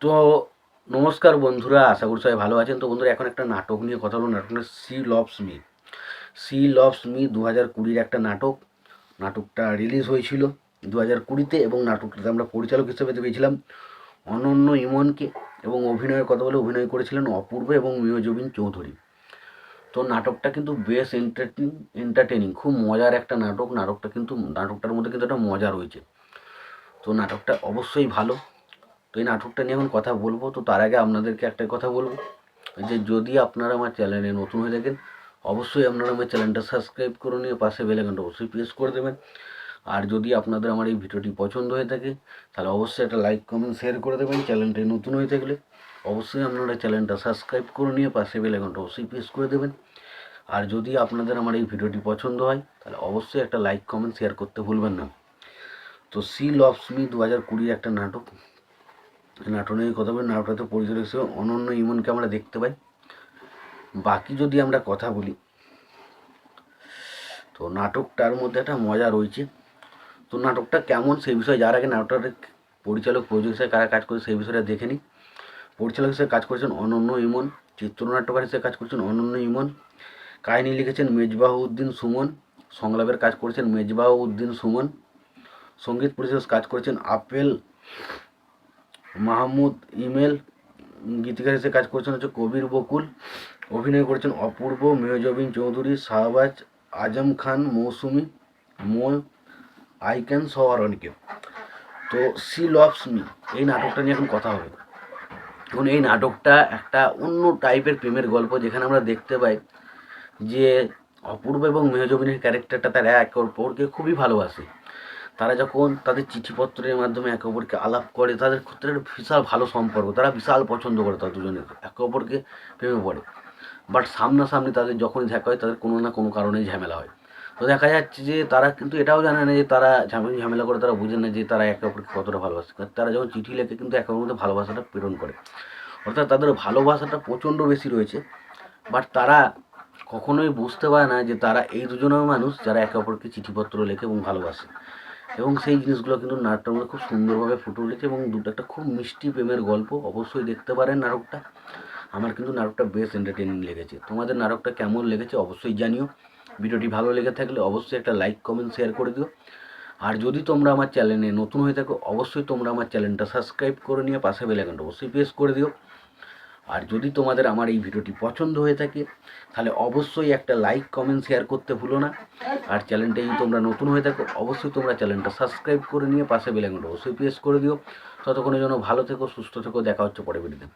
তো নমস্কার বন্ধুরা, আশা করি সবাই ভালো আছেন। তো বন্ধুরা, এখন একটা নাটক নিয়ে কথা বলব। নাটকটা she loves me she loves me দু হাজার কুড়ির একটা নাটক। নাটকটা রিলিজ হয়েছিল দু হাজার কুড়িতে এবং নাটকটাতে আমরা পরিচালক হিসেবে পেয়েছিলাম অনন্য ইমনকে এবং অভিনয়ের কথা বলে অভিনয় করেছিলেন অপূর্ব এবং মিয়জবিন চৌধুরী। তো নাটকটা কিন্তু বেশ এন্টারটেনিং এন্টারটেনিং খুব মজার একটা নাটক। নাটকটা কিন্তু, নাটকটার মধ্যে কিন্তু একটা মজা রয়েছে। তো নাটকটা অবশ্যই ভালো। তো এই নাটকটা নিয়ে এখন কথা বলব। তো তার আগে আপনাদেরকে একটা কথা বলব, যে যদি আপনারা আমার চ্যানেলে নতুন হয়ে থাকেন, অবশ্যই আপনারা আমার চ্যানেলটা সাবস্ক্রাইব করে নিয়ে পাশে বেলাইকনটা অবশ্যই প্রেস করে দেবেন। আর যদি আপনাদের আমার এই ভিডিওটি পছন্দ হয়ে থাকে, তাহলে অবশ্যই একটা লাইক কমেন্ট শেয়ার করে দেবেন চ্যানেলটি নতুন হয়ে থাকলে। অবশ্যই আপনারা চ্যানেলটা সাবস্ক্রাইব করে নিয়ে পাশে বেলাইকনটা অবশ্যই প্রেস করে দেবেন। আর যদি আপনাদের আমার এই ভিডিওটি পছন্দ হয়, তাহলে অবশ্যই একটা লাইক কমেন্ট শেয়ার করতে ভুলবেন না। তো সি লভস মি দু হাজার কুড়ির একটা নাটক নাটনের কথা বলি নাটকটাতে পরিচালক হিসেবে অনন্য ইমনকে আমরা দেখতে পাই। বাকি যদি আমরা কথা বলি, তো নাটকটার মধ্যে একটা মজা রয়েছে। তো নাটকটা কেমন সেই বিষয়ে যার আগে নাটকটার পরিচালক, প্রযোজক হিসেবে কারা কাজ করে সেই বিষয়টা দেখে নিই। পরিচালক হিসেবে কাজ করেছেন অনন্য ইমন, চিত্রনাট্যকার হিসেবে কাজ করেছেন অনন্য ইমন। কাহিনী লিখেছেন মেজবাহ উদ্দিন সুমন, সংলাপের কাজ করেছেন মেজবাহ উদ্দিন সুমন। সংগীত পরিচালক কাজ করেছেন আপেল মাহমুদ ইমেল, গীতিকার হিসেবে কাজ করেছেন হচ্ছে কবির বকুল, অভিনয় করেছেন অপূর্ব মেহজবিন চৌধুরী, শাহবাজ, আজম খান, মৌসুমি মো আইক্যান সহ আর অনেকে তো সি লভস মি, এই নাটকটা নিয়ে এখন কথা হবে। এখন এই নাটকটা একটা অন্য টাইপের প্রেমের গল্প যেখানে আমরা দেখতে পাই যে অপূর্ব এবং মেহজবিনের ক্যারেক্টারটা তারা একে অপরকে খুবই ভালোবাসে। তারা যখন তাদের চিঠিপত্রের মাধ্যমে একে অপরকে আলাপ করে, তাদের ক্ষেত্রে একটা বিশাল ভালো সম্পর্ক, তারা বিশাল পছন্দ করে তারা দুজনে একে অপরকে প্রেমে পড়ে। বাট সামনাসামনি তাদের যখনই দেখা হয়, তাদের কোনো না কোনো কারণেই ঝামেলা হয়। তো দেখা যাচ্ছে যে তারা কিন্তু এটাও জানে না যে তারা ঝামেলা ঝামেলা করে, তারা বুঝে না যে তারা একে অপরকে কতটা ভালোবাসে। তারা যখন চিঠি লেখে, কিন্তু একে অপরের মধ্যে ভালোবাসাটা প্রেরণ করে। অর্থাৎ তাদের ভালোবাসাটা প্রচণ্ড বেশি রয়েছে। বাট তারা কখনোই বুঝতে পারে না যে তারা এই দুজনের মানুষ যারা একে অপরকে চিঠিপত্র লেখে এবং ভালোবাসে। এবং সেই জিনিসগুলো কিন্তু নাটকটা খুব সুন্দরভাবে ফুটে উঠেছে এবং দুটো একটা খুব মিষ্টি প্রেমের গল্প অবশ্যই দেখতে পারেন নাটকটা। আমার কিন্তু নাটকটা বেশ এন্টারটেনিং লেগেছে। তোমাদের নাটকটা কেমন লেগেছে অবশ্যই জানিও। ভিডিওটি ভালো লেগে থাকলে অবশ্যই একটা লাইক কমেন্ট শেয়ার করে দিও। আর যদি তোমরা আমার চ্যানেলে নতুন হয়ে থাকো, অবশ্যই তোমরা আমার চ্যানেলটা সাবস্ক্রাইব করে নিয়ে পাশে বেলাইকনটা অবশ্যই প্রেস করে দিও। আর যদি তোমাদের আমার এই ভিডিওটি পছন্দ হয়ে থাকে, তাহলে অবশ্যই একটা লাইক কমেন্ট শেয়ার করতে ভুলো না। আর চ্যানেলটা যদি তোমরা নতুন হয়ে থাকো, অবশ্যই তোমরা চ্যানেলটা সাবস্ক্রাইব করে নিয়ে পাশে বেলাইকনটা অবশ্যই প্রেস করে দিও। ততক্ষণের জন্য ভালো থেকো, সুস্থ থেকো, দেখা হচ্ছে পরে ভিডিওতে